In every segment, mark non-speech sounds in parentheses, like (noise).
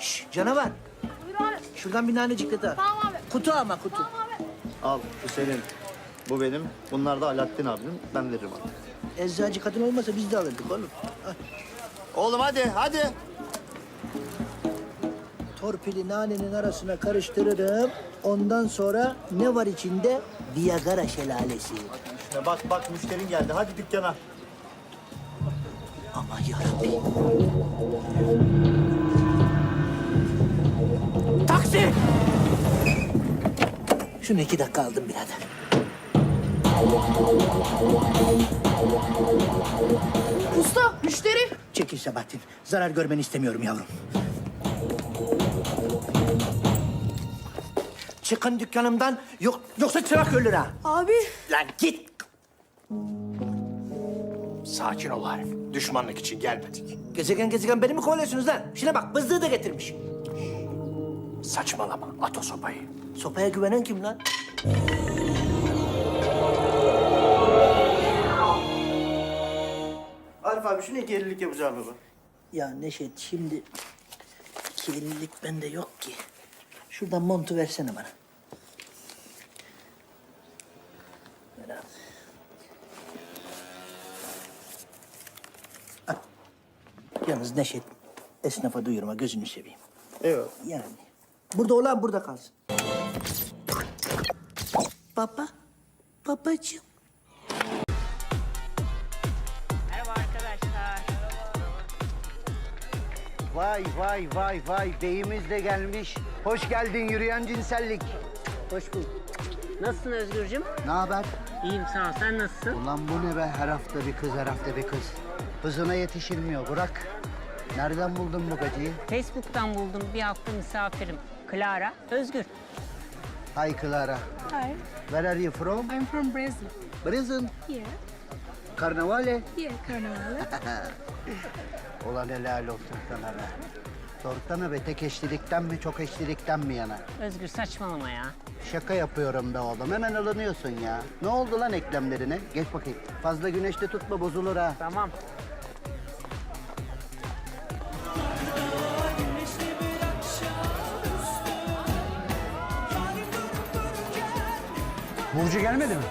Şş, canavar. Buyur abi. Şuradan bir nanecik de daha. Tamam abi. Kutu ama kutu. Tamam abi. Al bu senin. Bu benim. Bunlar da Alaaddin abinin. Ben veririm artık. Eczacı kadın olmasa biz de alırdık oğlum. Al. Oğlum hadi hadi. Torpili nanenin arasına karıştırırım. Ondan sonra ne var içinde? Viagra şelalesi. Şuna bak bak müşterin geldi. Hadi dükkana. Aman yarabbim. Taksi! Şunu iki dakika aldım birader. Usta müşteri. Çekil Sabahattin. Zarar görmeni istemiyorum yavrum. Çıkın dükkanımdan. Yok, yoksa çırak ölür ha. Abi. Lan git. Sakin ol Arif. Düşmanlık için gelmedik. Gezegen gezegen beni mi kovalıyorsunuz lan? Şuna bak bızdığı da getirmiş. Saçmalama. At o sopayı. Sopaya güvenen kim lan? Arif abi şunu iki ellilik yapacağım baba. Ya Neşet şimdi iki ellilik bende yok ki. Şuradan montu versene bana. Ver abi. Al. Yalnız Neşet esnafa duyurma gözünü seveyim. Eyvallah. Yani burada olan burada kalsın. Baba, babacığım. Merhaba arkadaşlar. Vay vay vay vay beyimiz de gelmiş. Hoş geldin yürüyen cinsellik. Hoş bulduk. Nasılsın Özgürcüm? Ne haber? İyiyim sağ ol. Sen nasılsın? Ulan bu ne be her hafta bir kız her hafta bir kız. Hızına yetişilmiyor bırak. Nereden buldun bu gacıyı? Facebook'tan buldum. Bir hafta misafirim. Clara, Özgür. Hi Clara. Hi, Where are you from? I'm from Brazil. Brazil. Yeah, Karnavale. yeah, Carnaval. (laughs) Ulan helal olsun sana be. Sorsana be tek eşlilikten mi çok eşlilikten mi yana? Özgür saçmalama ya. Şaka yapıyorum be oğlum. Hemen alınıyorsun ya. Ne oldu lan eklemlerine? Geç bakayım. Fazla güneşte tutma bozulur ha. Tamam. Burcu gelmedi mi?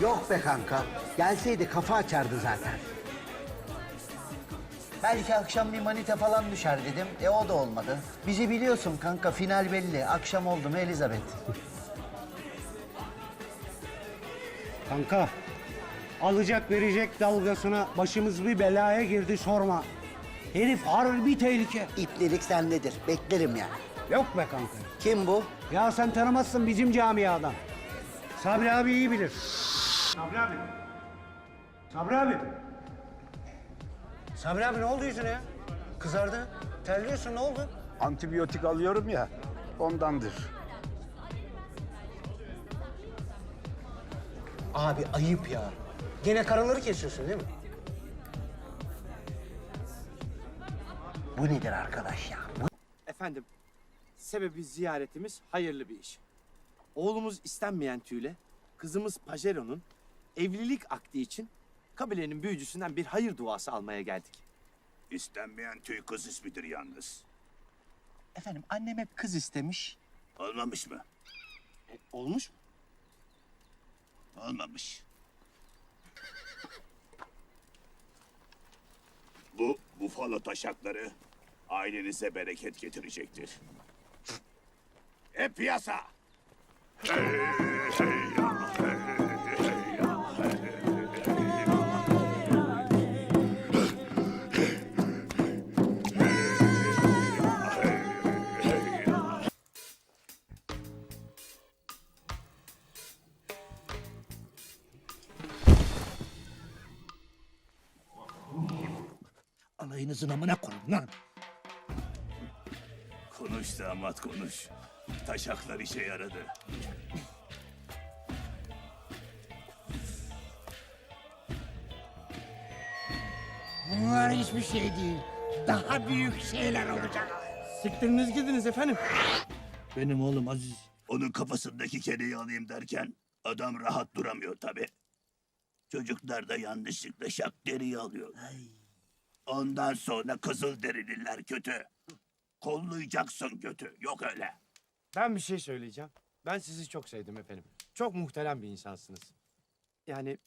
Yok be kanka. Gelseydi kafa açardı zaten. Belki akşam bir manita falan düşer dedim. E o da olmadı. Bizi biliyorsun kanka final belli. Akşam oldu mu Elizabeth? Kanka, alacak verecek dalgasına başımız bir belaya girdi sorma. Herif harbi tehlike. İplerik sendedir. Beklerim yani. Yok be kanka. Kim bu? Ya sen tanımazsın bizim camiadan. Sabri abi iyi bilir. Sabri abi. Sabri abi. Sabri abi ne oldu yüzüne ya? Kızardı. Terliyorsun ne oldu? Antibiyotik alıyorum ya, ondandır. Abi ayıp ya. Gene karıları kesiyorsun değil mi? Bu nedir arkadaş ya? Bu Efendim, sebebi ziyaretimiz hayırlı bir iş. Oğlumuz istenmeyen tüyle, kızımız Pajero'nun evlilik akdi için kabilenin büyücüsünden bir hayır duası almaya geldik. İstenmeyen tüy kız ismidir yalnız. Efendim, annem hep kız istemiş. Olmamış mı? E, olmuş mu? Olmamış. Bu bufalo taşakları ailenize bereket getirecektir. E piyasa! Alayınızın amına koyun lan. Konuş damat konuş. Taşaklar işe yaradı. Bunlar hiçbir şey değil. Daha büyük şeyler olacak. Siktiriniz gidiniz efendim. Benim oğlum Aziz. Onun kafasındaki kereyi alayım derken adam rahat duramıyor tabi. Çocuklar da yanlışlıkla şak deriyi alıyor. Ondan sonra kızıl derililer kötü. Kollayacaksın götü. Yok öyle. Ben bir şey söyleyeceğim. Ben sizi çok sevdim efendim. Çok muhterem bir insansınız. Yani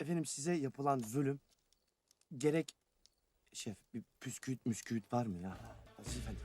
efendim size yapılan zulüm gerek şef bir püsküüt müsküüt var mı ya? Aziz Efendi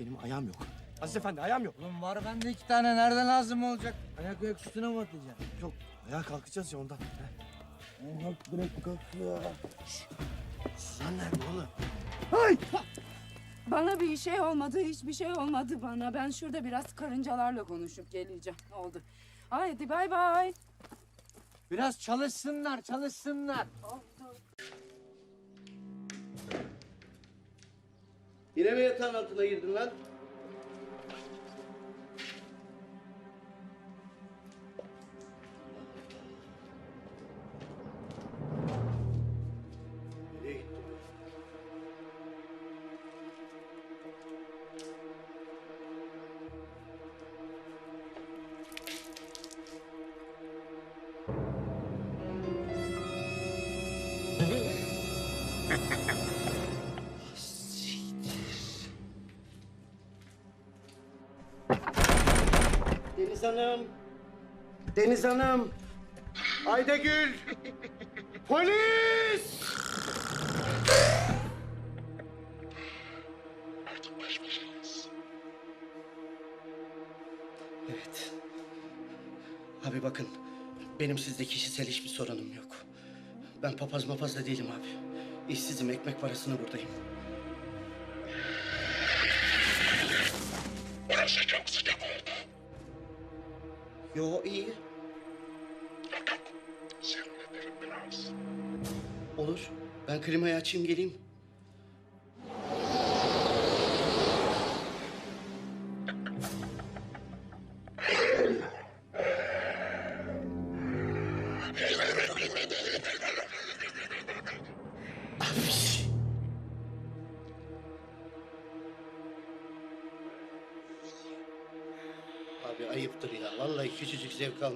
benim ayağım yok. Aziz Efendi ayağım yok. Oğlum var bende iki tane. Nereden lazım olacak? Ayak ayak üstüne mi atacaksın? Yok ayağa kalkacağız ya ondan. Heh. Kalk bırak kalk ya. Lan nerede oğlum? Bana bir şey olmadı, hiçbir şey olmadı bana. Ben şurada biraz karıncalarla konuşup geleceğim. Oldu. Haydi bay bay. Biraz çalışsınlar çalışsınlar. Yine mi yatağın altına girdin lan? Deniz Hanım. Deniz Hanım. Aydagül. Polis! Evet. Abi bakın, benim sizde kişisel hiçbir sorunum yok. Ben papaz mapaz da değilim abi. İşsizim, ekmek parasına buradayım. Yo iyi. Olur. Ben klimayı açayım geleyim.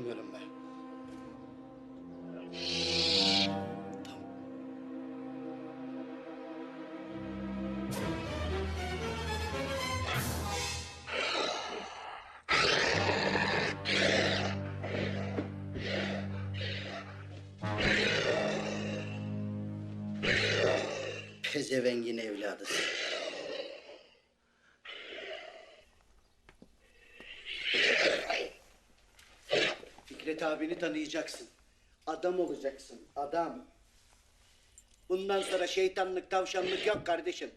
Küçücük zevk almıyorum ben. Abini tanıyacaksın. Adam olacaksın, adam. Bundan sonra şeytanlık, tavşanlık yok kardeşim.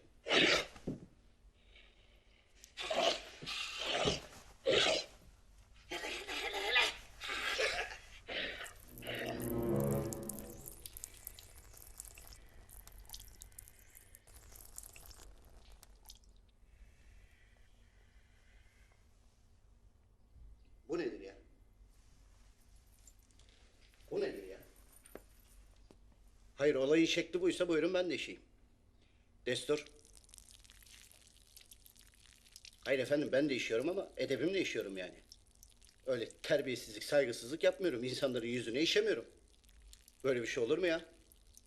Bu nedir ya? Bu nedir ya? Hayır olayın şekli buysa buyurun ben de işeyim. Destur. Hayır efendim ben de işiyorum ama edebimle işiyorum yani. Öyle terbiyesizlik, saygısızlık yapmıyorum. İnsanların yüzüne işemiyorum. Böyle bir şey olur mu ya?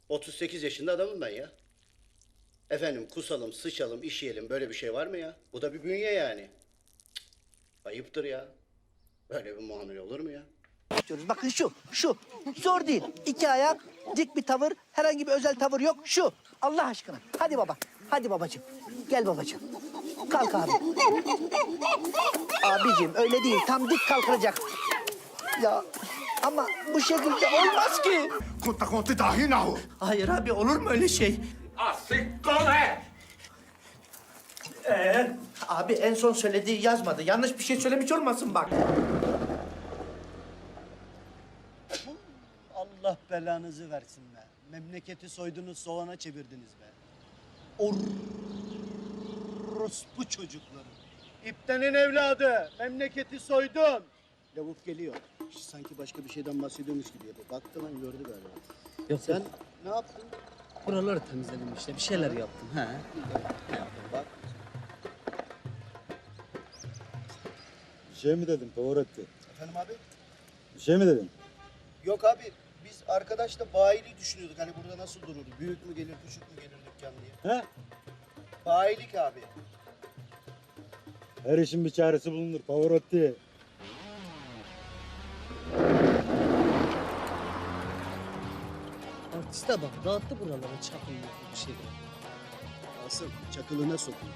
38 yaşında adamım ben ya. Efendim kusalım, sıçalım, işeyelim böyle bir şey var mı ya? Bu da bir bünye yani. Cık, Ayıptır ya. Böyle bir muamele olur mu ya? Diyoruz. Bakın şu, şu. Zor değil. İki ayak, dik bir tavır, herhangi bir özel tavır yok. Şu. Allah aşkına. Hadi baba. Hadi babacığım. Gel babacığım. Kalk abi. Abicim öyle değil. Tam dik kalkacak. Ya ama bu şekilde olmaz ki. Kunta konti dahi nahu. Hayır abi olur mu öyle şey? Ee, abi en son söylediği yazmadı. Yanlış bir şey söylemiş olmasın bak. Allah belanızı versin be. Memleketi soydunuz soğana çevirdiniz be. Orospu çocukları. İptenin evladı. Memleketi soydun. Lavuk geliyor. Sanki başka bir şeyden bahsediyormuş gibi yapıyor. Baktı lan gördü galiba. Yok Sen ne yaptın? buraları temizledim işte bir şeyler yaptım. He. Bak. Bir şey mi dedin Pavarotti? Efendim abi? Bir şey mi dedin? Yok abi. Biz arkadaşla bayiliği düşünüyorduk. Hani burada nasıl durur? Büyük mü gelir, küçük mü gelir dükkan diye. He? Bayilik abi. Her işin bir çaresi bulunur Pavarotti. Artiste bak dağıttı buraları çakıl bir şey. Asıl çakılına sokun.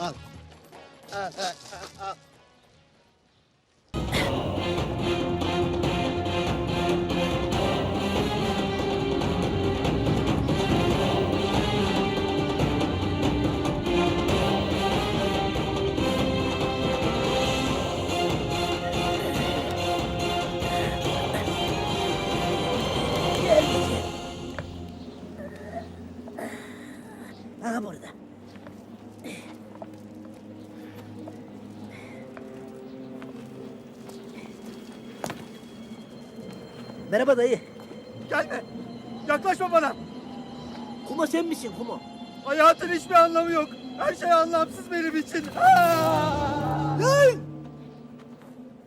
Al. Al, al, Merhaba dayı. Gelme. Yaklaşma bana. Kuma sen misin Kumo? Hayatın hiçbir anlamı yok. Her şey anlamsız benim için. Lan!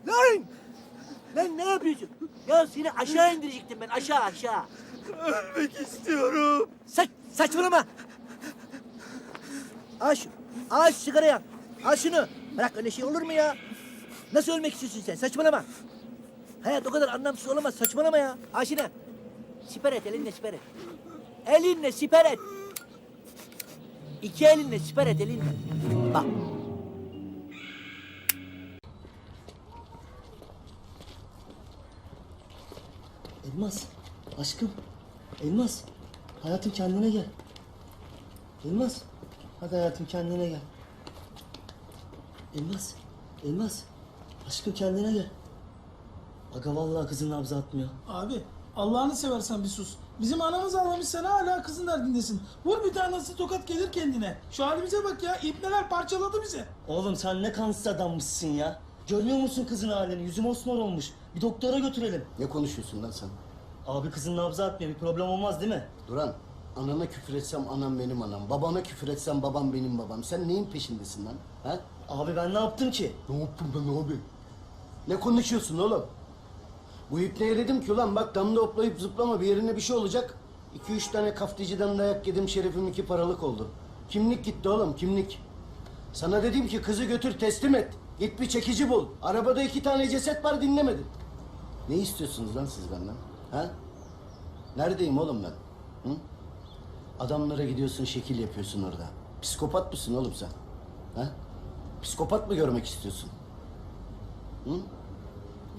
Lan! Lan ne yapıyorsun? Ya seni aşağı indirecektim ben aşağı aşağı. Ölmek istiyorum. Saç, saçmalama. Al şu. Al şu sigara yak. Al şunu. Bırak öyle şey olur mu ya? Nasıl ölmek istiyorsun sen? Saçmalama. Hayat o kadar anlamsız olamaz. Saçmalama ya. Al şunu. Siper et elinle siper et. Elinle siper et. İki elinle siper et elinle. Bak. Elmas, aşkım. Elmas, hayatım kendine gel. Elmas, hadi hayatım kendine gel. Elmas, Elmas, aşkım kendine gel. Aga vallahi kızın nabzı atmıyor. Abi Allah'ını seversen bir sus. Bizim anamız ağlamış sen hala kızın derdindesin. Vur bir tanesi tokat gelir kendine. Şu halimize bak ya ipneler parçaladı bizi. Oğlum sen ne kansız adammışsın ya. Görmüyor musun kızın halini? Yüzü mosmor olmuş. Bir doktora götürelim. Ne konuşuyorsun lan sen? Abi kızın nabzı atmıyor. Bir problem olmaz değil mi? Duran, anana küfür etsem anam benim anam. Babana küfür etsem babam benim babam. Sen neyin peşindesin lan? Ha? Abi ben ne yaptım ki? Ne yaptın ben abi? Ne konuşuyorsun oğlum? Bu ipneye dedim ki ulan bak damda hoplayıp zıplama bir yerine bir şey olacak. İki üç tane kafticiden dayak yedim şerefim iki paralık oldu. Kimlik gitti oğlum kimlik. Sana dedim ki kızı götür teslim et. Git bir çekici bul. Arabada iki tane ceset var dinlemedin. Ne istiyorsunuz lan siz benden? Ha? Neredeyim oğlum ben? Hı? Adamlara gidiyorsun şekil yapıyorsun orada. Psikopat mısın oğlum sen? Ha? Psikopat mı görmek istiyorsun? Hı?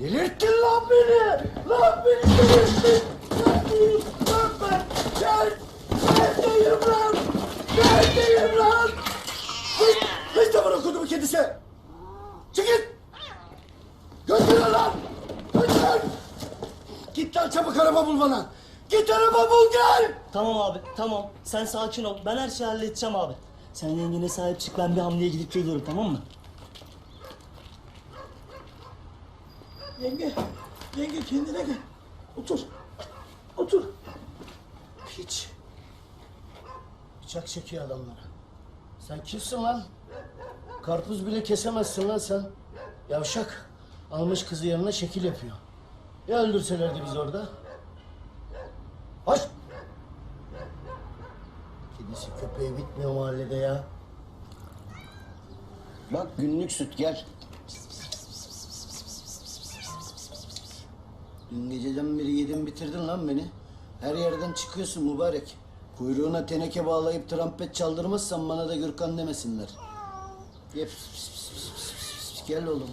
Delirttin lan beni! Lan beni delirttin! Neredeyim lan ben? Gel! Neredeyim lan? Neredeyim lan? Hiç, hiç de bırak kodumu kedisi! Çıkın! Götürün lan! Götürün! Git lan çabuk araba bul bana! Git araba bul gel! Tamam abi tamam. Sen sakin ol. Ben her şeyi halledeceğim abi. Sen yengene sahip çık. Ben bir hamleye gidip geliyorum tamam mı? Yenge, yenge kendine gel. Otur. Otur. Hiç. Bıçak çekiyor adamlara. Sen kimsin lan? Karpuz bile kesemezsin lan sen. Yavşak. Almış kızı yanına şekil yapıyor. Ya öldürselerdi biz orada? Hoş! Kedisi köpeği bitmiyor mahallede ya. Bak günlük süt gel. Dün geceden beri yedin bitirdin lan beni. Her yerden çıkıyorsun mübarek. Kuyruğuna teneke bağlayıp trompet çaldırmazsan bana da Gürkan demesinler. Ye, pis, pis, pis, pis, pis, pis, pis. Gel oğlum.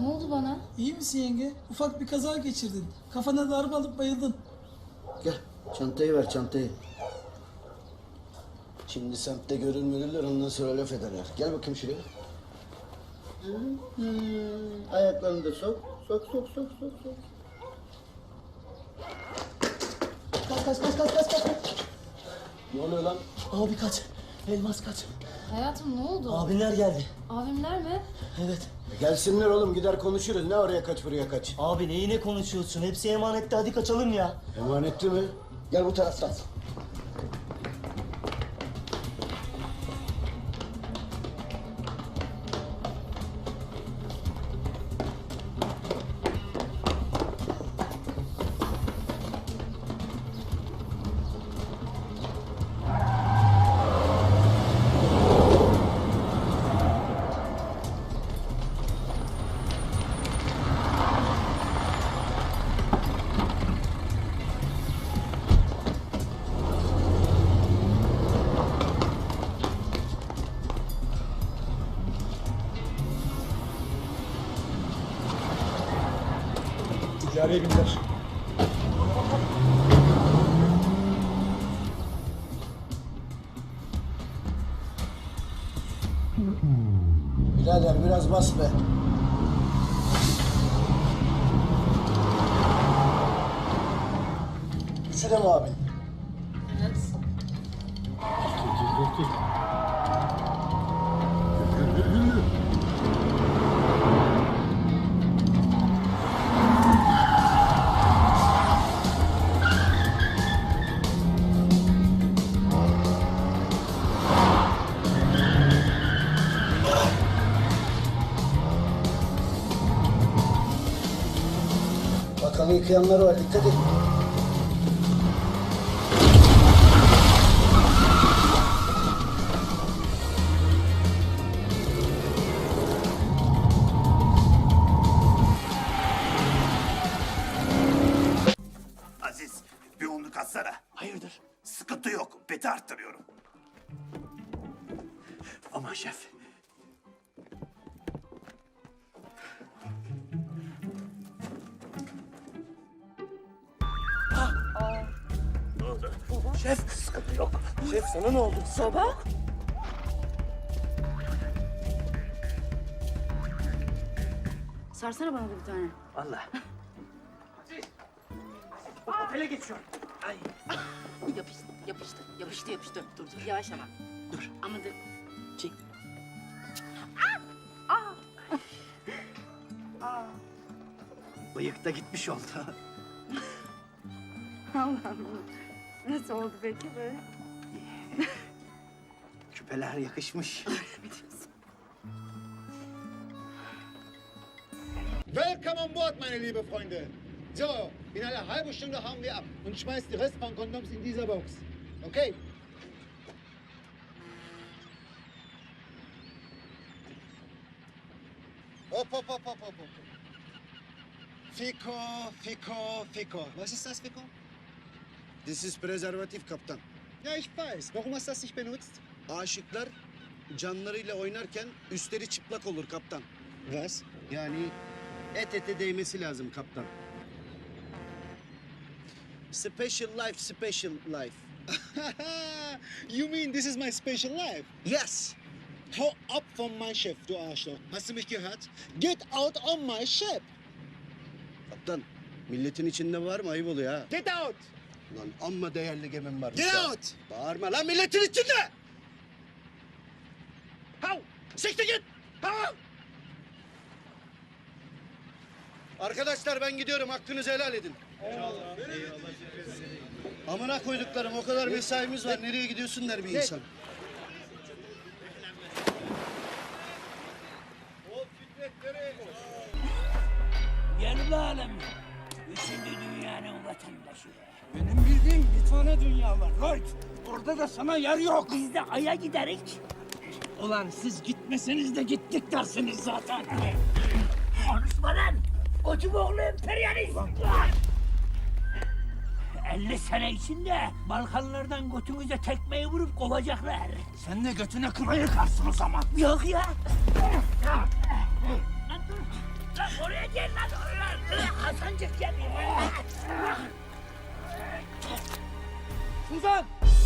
Ne oldu bana? İyi misin yenge? Ufak bir kaza geçirdin. Kafana darbe alıp bayıldın. Gel çantayı ver çantayı. Şimdi semtte görülmeliler ondan sonra laf ederler. Gel bakayım şuraya. Hmm, Ayaklarını da sok. Sok sok sok sok sok. Kaç kaç kaç kaç kaç kaç. Ne oluyor lan? Abi kaç. Elmas kaç. Hayatım ne oldu? Abinler geldi. Abimler mi? Evet. Gelsinler oğlum gider konuşuruz. Ne oraya kaç buraya kaç. Abi neyi ne konuşuyorsun? Hepsi emanette. Hadi kaçalım ya. Emanetli mi? Gel bu taraftan. İyi günler. Birader biraz bas be. Yıkayanlar var dikkat edin. Aziz bir unluk atsana. Hayırdır? Sıkıntı yok. Beti arttırıyorum. Aman şef. Ne oldu? Şef sıkıntı yok. Şef sana ne oldu? Soba? Sarsana bana da bir tane. Allah. Otele geçiyorum. Ay. Yapıştı, yapıştı, yapıştı, yapıştı. Dur, dur, yavaş ama. Dur. Ama dur. Çek. Bıyık da gitmiş oldu. Allah'ım. Nasıl oldu peki böyle? (laughs) Küpeler yakışmış. Willkommen an Bord, meine liebe Freunde. So, in einer halben Stunde hauen wir ab und schmeißt die Rest von Kondoms in dieser Box. Okay? Hopp, hopp, hopp, hopp, hopp, hopp. Fico, Fico, Fico. Was ist das, Fico? This is prezervatif kaptan. Ja, ich weiß. Warum hast du das nicht benutzt? Aşıklar canlarıyla oynarken üstleri çıplak olur kaptan. Was? Yani et ete değmesi lazım kaptan. Special life, special life. (laughs) you mean this is my special life? Yes. Hau ab von meinem Chef, du Arschloch. Hast du mich gehört? Get out on my ship. Kaptan, milletin içinde var mı? Ayıp oluyor ha. Get out! Lan amma değerli gemim var. Get out! Bağırma lan milletin içinde! Hau! Siktir git! Hau! Arkadaşlar ben gidiyorum. Hakkınızı helal edin. Eyvallah. Amına koyduklarım o kadar mesaimiz var. Nereye gidiyorsun der bir insan. Gel alem. Üçüncü dünyanın vatandaşı. Benim bildiğim bir tane dünya var. Lloyd. Orada da sana yer yok. Biz de Ay'a giderik. Ulan siz gitmeseniz de gittik dersiniz zaten. Konuşma lan. Koçum oğlu emperyalist. 50 sene içinde Balkanlardan götünüze tekmeyi vurup kovacaklar. Sen de götüne kına yıkarsın o zaman. Yok ya. Lan dur. Lan oraya gel. Lan Hasancık gel. 부산!